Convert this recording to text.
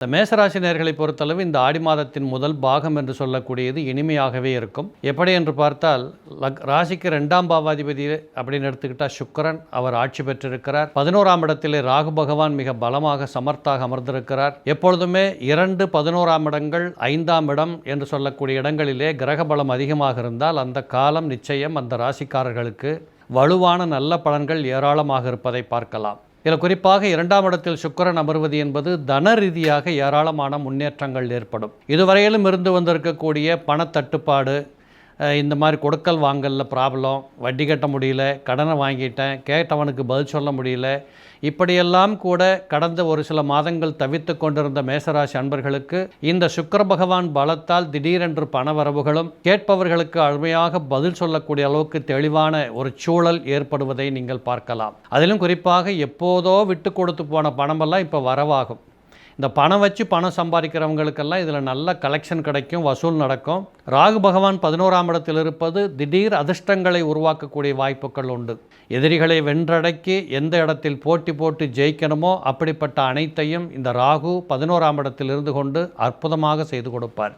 இந்த மேசராசி நேர்களை பொறுத்தளவு இந்த ஆடி மாதத்தின் முதல் பாகம் என்று சொல்லக்கூடியது இனிமையாகவே இருக்கும். எப்படி என்று பார்த்தால் லக் ராசிக்கு ரெண்டாம் பாவாதிபதி அப்படின்னு எடுத்துக்கிட்டால் சுக்கரன் அவர் ஆட்சி பெற்றிருக்கிறார். பதினோராம் இடத்திலே ராகு பகவான் மிக பலமாக சமர்த்தாக அமர்ந்திருக்கிறார். எப்பொழுதுமே இரண்டு பதினோராம் இடங்கள் ஐந்தாம் இடம் என்று சொல்லக்கூடிய இடங்களிலே கிரக பலம் அதிகமாக இருந்தால் அந்த காலம் நிச்சயம் அந்த ராசிக்காரர்களுக்கு வலுவான நல்ல பலன்கள் ஏராளமாக இருப்பதை பார்க்கலாம். இதில் குறிப்பாக இரண்டாம் இடத்தில் சுக்கிரன் அமர்வது என்பது தன ரீதியாக ஏராளமான முன்னேற்றங்கள் ஏற்படும். இதுவரையிலும் இருந்து வந்திருக்கக்கூடிய பணத்தட்டுப்பாடு இந்த மாதிரி கொடுக்கல் வாங்கலில் ப்ராப்ளம் வட்டி கட்ட முடியல கடனை வாங்கிட்டேன். கேட்டவனுக்கு பதில் சொல்ல முடியல. இப்படியெல்லாம் கூட கடந்த ஒரு சில மாதங்கள் தவித்து கொண்டிருந்த மேசராசி அன்பர்களுக்கு இந்த சுக்கர பகவான் பலத்தால் திடீரென்று பணவரவுகளும் கேட்பவர்களுக்கு அருமையாக பதில் சொல்லக்கூடிய அளவுக்கு தெளிவான ஒரு சூழல் ஏற்படுவதை நீங்கள் பார்க்கலாம். அதிலும் குறிப்பாக எப்போதோ விட்டு கொடுத்து போன பணமெல்லாம் இப்போ வரவாகும். இந்த பணம் வச்சு பணம் சம்பாதிக்கிறவங்களுக்கெல்லாம் இதில் நல்ல கலெக்ஷன் கிடைக்கும் வசூல் நடக்கும். ராகு பகவான் பதினோராம் இடத்தில் இருப்பது திடீர் அதிர்ஷ்டங்களை உருவாக்கக்கூடிய வாய்ப்புகள் உண்டு. எதிரிகளை வென்றடக்கி எந்த இடத்தில் போட்டி போட்டு ஜெயிக்கணுமோ அப்படிப்பட்ட அனைத்தையும் இந்த ராகு பதினோராம் இடத்தில் இருந்து கொண்டு அற்புதமாக செய்து கொடுப்பார்.